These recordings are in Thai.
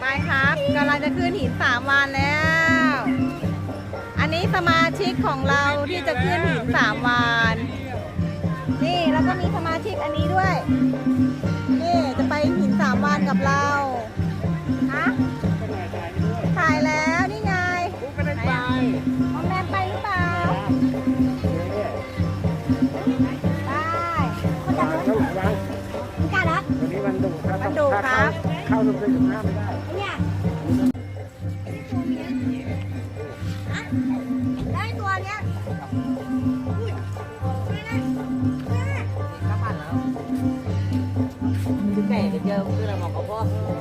ไปครับกำลังจะขึ้นหินสามวานแล้ว อันนี้สมาชิกของเราที่จะขึ้นหินสามวาน นี่แล้วก็มีสมาชิกอันนี้ด้วยนี่จะไปหินสามวานกับเราฮะถ่ายแล้วนี่ไงกูก็ได้ไปน้องแนนไปหรือเปล่าไปคนจับรถต้องระวังมีการรักวันนี้วันดุครับวันดุครับ เข้าลงไปถึงหน้าไม่ได้เนี่ยได้ 了。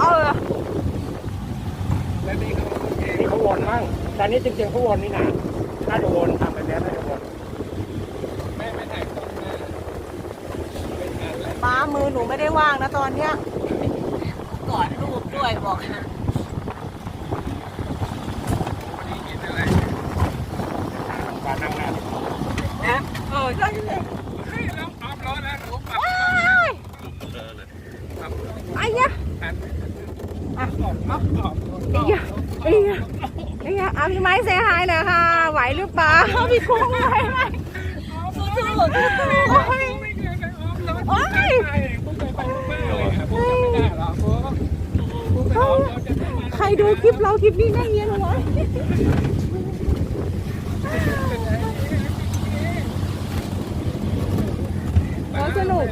เออแล้วนี่เขานี่เขาวนมั่งแต่นี่จริงๆเขาวนนี่นะน่าจะวนทำไปแล้วน่าจะวนม้ามือหนูไม่ได้ว่างนะตอนเนี้ย gỏi luộc đuổi bỏ ปลานั่งนานเออใช่ใช่ไอ้ยะไอ้ยะไอ้ยะไอ้ยะไอ้ยะเอาพี่ไม้เซฮายหน่อยค่ะ ไหวหรือเปล่าพี่กุ้งไหวไหมโอ้ยโอ้ยใครดูคลิปเราคลิปนี้น่าเงียนหัวโอ้สนุก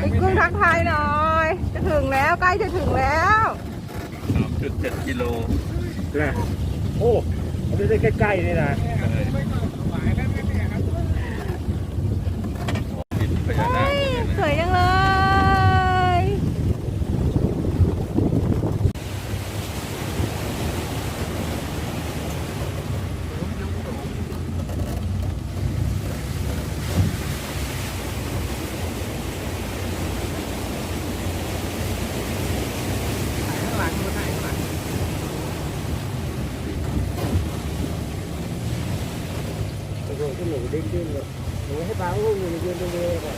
พี่กุ้งทักทายหน่อย จะถึงแล้วใกล้จะถึงแล้วจุดเจ็ดกิโลนะโอ้เอา ดูได้ใกล้ๆนี่นะ หินพญานา เฮ้ ค ยสวยจังเลย โอ้โหที่หนูดิ้นดิ้นเลยหนูให้ปลาลูกหนูยืนตรงนี้ก่อน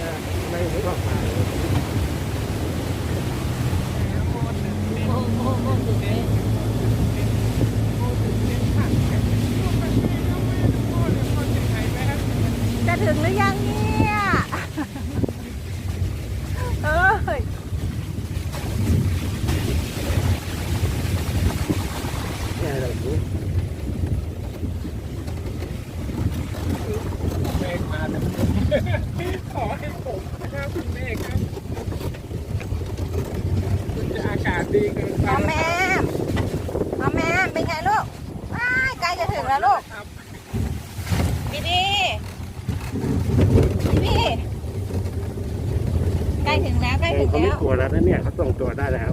อ่าไม่ไม่ออกมา ô ô ô từ cái จะถึงหรือยังเนี่ย เอ้ย เนี่ยเราดูเมฆมาขอให้ผมนะครับคุณเมฆครับมันจะอากาศดีเกินไป เอาแม่เอาแม่เป็นไงลูกว้ายใกล้จะถึงแล้วลูกพี่ดีพี่ดีใกล้ ถึงแล้วใกล้ถึงเขาแล้ไม่วกลัวแล้วนะเนี่ยเขาส่งตัวได้แล้ว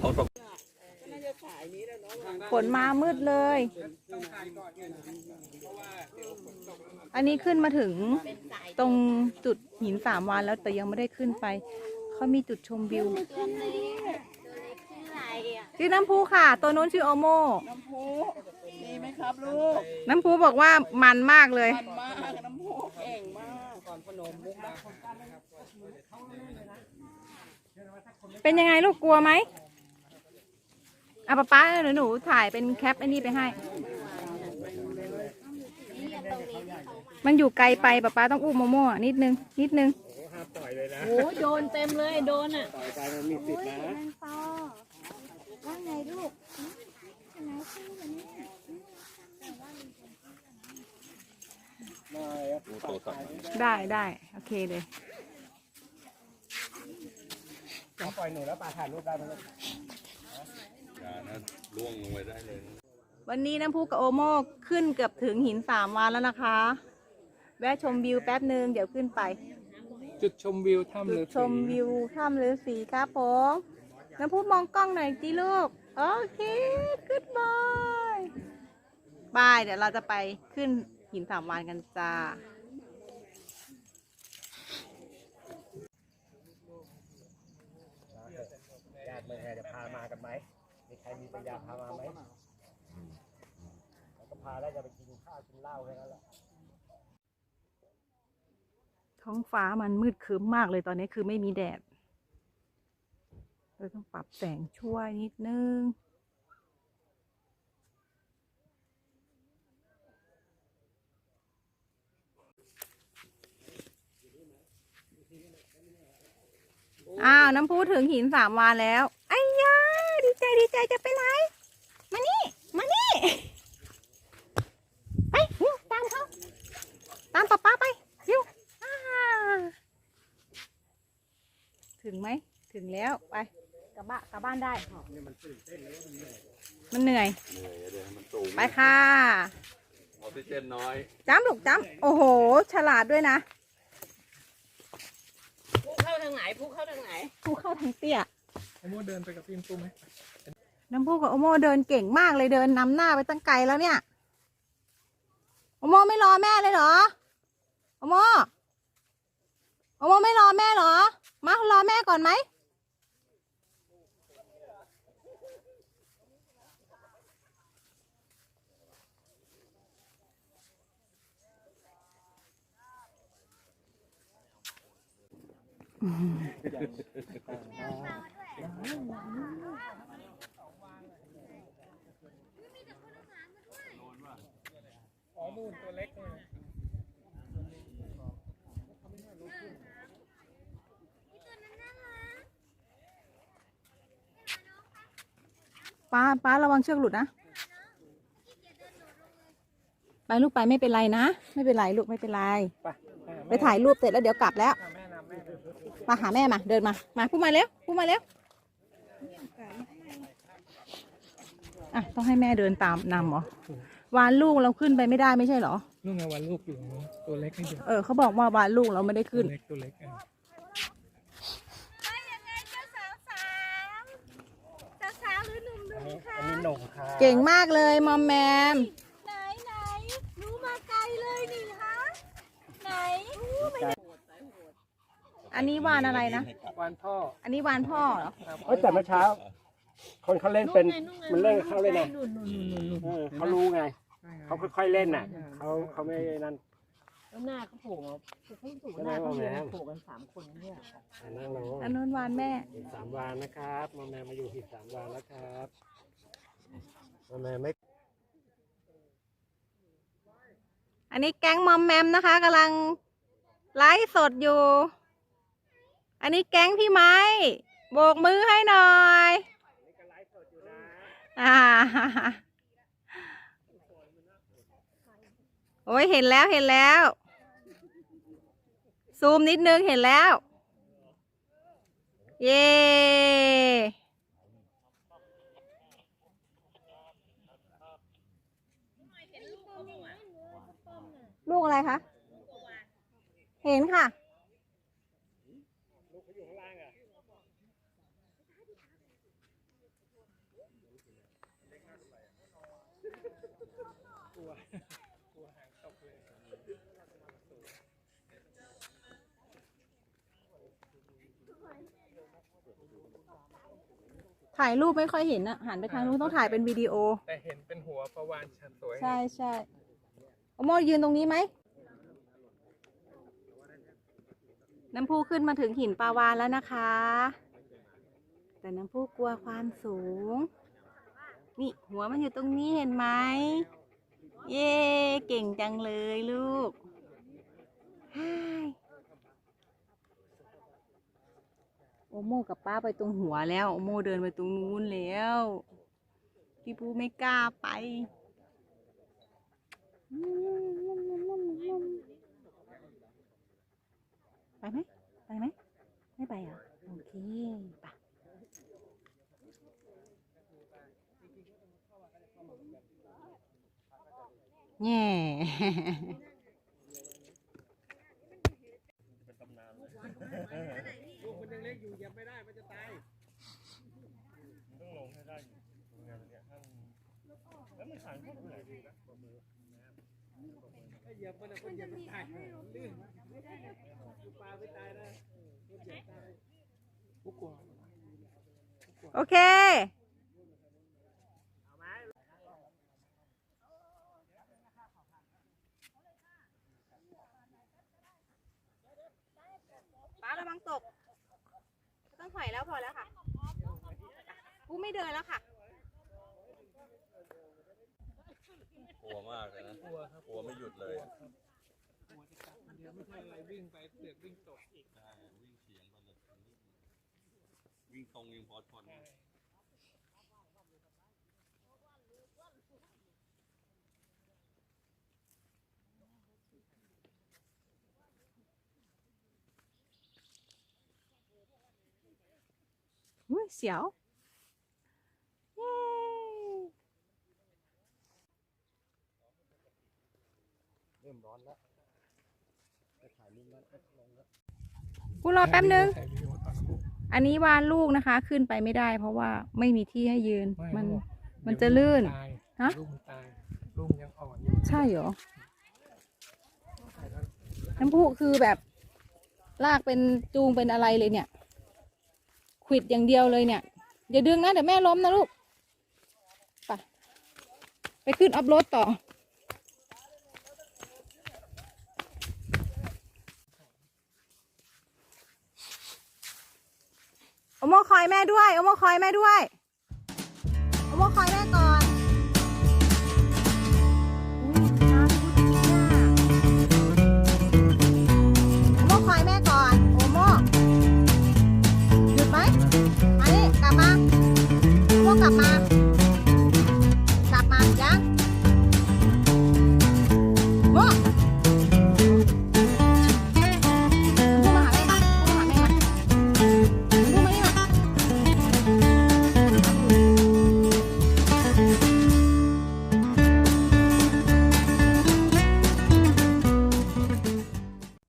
เขาตกฝนมามืดเลย อันนี้ขึ้นมาถึงตรงจุดหินสามวันแล้วแต่ยังไม่ได้ขึ้นไป เขามีจุดชมวิวตัวเล็กชื่ ออะไรอะชื่อน้ำพุค่ะ ตัวนู้นชื่อโอโม น้ำพุดีไหมครับลูกน้ำพุบอกว่ามันมากเลย มันมากน้ำพุเก่งมากก่อนพนมมุกนะเป็นยังไงลูกกลัวไหมอะป๊าป๊าหนูหนูถ่ายเป็นแคปไอ้นี่ไปให้ มันอยู่ไกลไปป๊าป๊าต้องอุ้มโมโม่นิดนึงนิดนึง โอ้โดนเต็มเลยโดนอะ ต่อยไปมันมีสิทธิ์นะว่า ไงลูกโทรศัพท์มาได้ได้โอเคเลยพอปล่อยหนูแล้วปลาถ่ายรูปได้ไหมลูกอย่านะล่วงลงไปได้เลยวันนี้น้ำพุกับโอโมขึ้นเกือบถึงหินสามวันแล้วนะคะ แวะชมวิวแป๊บหนึ่งเดี๋ยวขึ้นไป จุดชมวิวถ้ำจุฤาดษีชมวิวถ้ำฤาษีครับผมน้ำพุมองกล้องหน่อยจีลูก โอเคก o ดบายบาย เดี๋ยวเราจะไปขึ้นหินสามวันกันจ้า ญาติเมืองไทยจะพามากันไหมมีใครมีปัญญาพามาไหมแล้วก็พาแล้วจะไปกินข้าวกินเหล้าแค่นั้นแหละท้องฟ้ามันมืดครึ้มมากเลยตอนนี้คือไม่มีแดด เลยต้องปรับแสงช่วยนิดนึง อ้าว น้ำพุถึงหินสามวานแล้วไอ้ยาดีใจดีใจจะไปไหนมานี่ มานี่ ไปเร็วตามเขาตามป๊าป๊าไปเร็วถึงไหมถึงแล้ว ไป กลับบ้านกลับบ้านได้ มันเหนื่อย เหนื่อยเดี๋ยวมันสูงไปค่ะออกซิเจนน้อย จ้ำลูกจ้ำโอ้โห ฉลาดด้วยนะพุเข้าทางไหนพุเข้าทางไหนผู้เข้าทางเตี้ย ไอ้โมเดินไปกับพี่ตุ้มไหมน้ำพุกับโอโมเดินเก่งมากเลยเดินนำหน้าไปตั้งไกลแล้วเนี่ย โอโมไม่รอแม่เลยเหรอ โอโม โอโมไม่รอแม่เหรอ มารอแม่ก่อนไหม อ๋อนู่นตัวเล็กเลยป้าป้าระวังเชือกหลุดนะ ไปลูกไปไม่เป็นไรนะ ไม่เป็นไรลูกไม่เป็นไร ไปไปถ่ายรูปเสร็จแล้วเดี๋ยวกลับแล้วแม่นำแม่มาหาแม่มาเดินมา มาพูดมาเร็วพูดมาเร็วอะต้องให้แม่เดินตามนำเหรอวานลูกเราขึ้นไปไม่ได้ไม่ใช่เหรอนู่นไงวันลูกอยู่ตรงนู้นตัวเล็กนี่เดียวเออเขาบอกว่าวานลูกเราไม่ได้ตัขึ้วนเล็กตัวเล็กเอออันนี้หนุ่มค่ะเก่งมากเลยมอมแมม ไหนไหนหนูมาไกลเลยนี่ฮะไหน อันนี้วานอะไรนะวันพ่ออันนี้วานพ่อเหรอเฮ้ยแต่เมื่อเช้า คนเขาเล่นเป็น มันเล่นกับเขาเลยนะ เออเขารู้ไง เขาค่อยๆเล่นน่ะ เขาเขาไม่นั่น แล้วหน้าเขาโผล่มาเขาถูกหน้าเขาเรียนโผล่กันสามคนเนี่ยอ่านั่งลงอันนู้นวานแม่ อีกสามวันนะครับมาแม่มาอยู่อีกสามวันแล้วครับมาแม่ไม่ อันนี้แก๊งมอมแมมนะคะกำลังไลฟ์สดอยู่ อันนี้แก๊งพี่ไม้โบกมือให้หน่อยอ่าโอ้ยเห็นแล้วเห็นแล้ว ซูมนิดนึงเห็นแล้ว เย้ลูกอะไรคะ เห็นค่ะ ถ่ายรูปไม่ค่อยเห็นอะหันไปทางนู้นต้องถ่ายเป็นวิดีโอ แต่เห็นเป็นหัวประวานชันสวยใช่ใช่โอโมยืนตรงนี้ไหม น้ำพุขึ้นมาถึงหินปลาวานแล้วนะคะ แต่น้ำพุกลัวความสูง นี่หัวมันอยู่ตรงนี้เห็นไหม เย้เก่งจังเลยลูกฮ่าย โอโมกับป้าไปตรงหัวแล้ว โอโมเดินไปตรงนู้นแล้วพี่ปูไม่กล้าไปไปไหมไปไหมไม่ไปเหรอโอเคไปแง่ ลูกมันยังเล็กอยู่ยียบไม่ได้มันจะตายถ้าเหยียบมันอะคนเหยียบมันตายลื่นอยู่ปลาไม่ตายนะคนเหยียบตายโอเค ระวังตกไม่ต้องถอยแล้วพอแล้วค่ะกูไม่เดินแล้วค่ะกลัวมากเลยนะกลัวครับกลัวไม่หยุดเลยอะเดี๋ยวไม่ใช่อะไรวิ่งไปเสือกวิ่งตกอีก ใช่วิ่งเฉียงไปเลยวิ่งตรงยังพอทนอุ้ย เสียวเย้เริ่มร้อนแล้วจะถ่ายรูปแล้วลงแล้วกูรอแป๊บนึงถ่ายวิดีโอตอนลูกอันนี้วานลูกนะคะ ขึ้นไปไม่ได้ เพราะว่าไม่มีที่ให้ยืนไมันเขาบอกมันจะลื่นตายฮะ ลูกมันตาย ลูกมันยังอ่อนอยู่ ใช่เหรอ น้ำพุคือแบบ ลากเป็นจูงเป็นอะไรเลยเนี่ย ขวิดอย่างเดียวเลยเนี่ยอย่าดึงนะเดี๋ยวแม่ล้มนะลูกไปไปขึ้นอัพรถต่อ โอโมคอยแม่ด้วย โอโมคอยแม่ด้วย โอโมคอยแม่